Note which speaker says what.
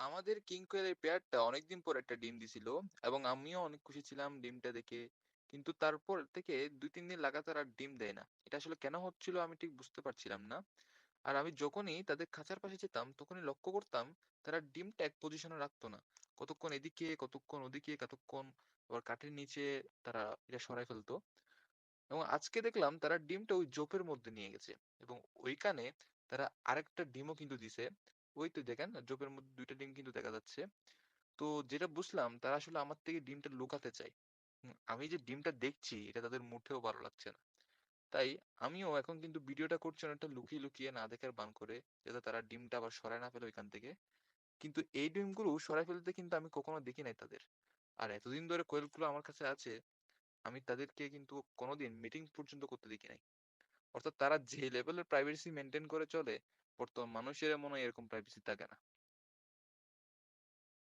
Speaker 1: আমাদের কিং কোয়েলের পেয়ারটা অনেকদিন পর একটা ডিম দিছিল এবং আমিও অনেক খুশি ছিলাম ডিমটা দেখে। কিন্তু তারপর থেকে দুই, তিন দিন লাগাতার আর ডিম দেয় না। এটা আসলে কেন হচ্ছিল আমি ঠিক বুঝতে পারছিলাম না। আর আমি যখনই তাদের খাঁচার পাশে যেতাম, তখনই লক্ষ্য করতাম তারা ডিমটা এক পজিশনে রাখতো না। কতক্ষণ এদিকে, কতক্ষণ ওদিকে, কতক্ষণ আবার কাঠের নিচে তারা এটা সরাই ফেলতো। এবং আজকে দেখলাম তারা ডিমটা ওই জোপের মধ্যে নিয়ে গেছে এবং ওইখানে তারা আরেকটা ডিমও কিন্তু দিছে। ওই তো দেখেন জোপের মধ্যে দুইটা ডিম কিন্তু দেখা যাচ্ছে। তো যেটা বুঝলাম, তারা আসলে আমার থেকে ডিমটা লুকাতে চায়। আমি যে ডিমটা দেখছি, এটা তাদের মুঠেও ভালো লাগছে না। তাই আমিও এখন কিন্তু ভিডিওটা করছি অনেকটা লুকিয়ে লুকিয়ে না দেখার বান করে, যাতে তারা ডিমটা আবার সরায় না ফেলে ওইখান থেকে। কিন্তু এই ডিমগুলো সরায় ফেলতে কিন্তু আমি কখনো দেখি নাই তাদের। আর এতদিন ধরে কোয়েলগুলো আমার কাছে আছে, আমি তাদেরকে কিন্তু কোনোদিন মিটিং পর্যন্ত করতে দেখি নাই। অর্থাৎ তারা যে লেভেলের প্রাইভেসি মেনটেন করে চলে, বর্তমান মানুষের মনে এরকম প্রাইভেসি থাকে না।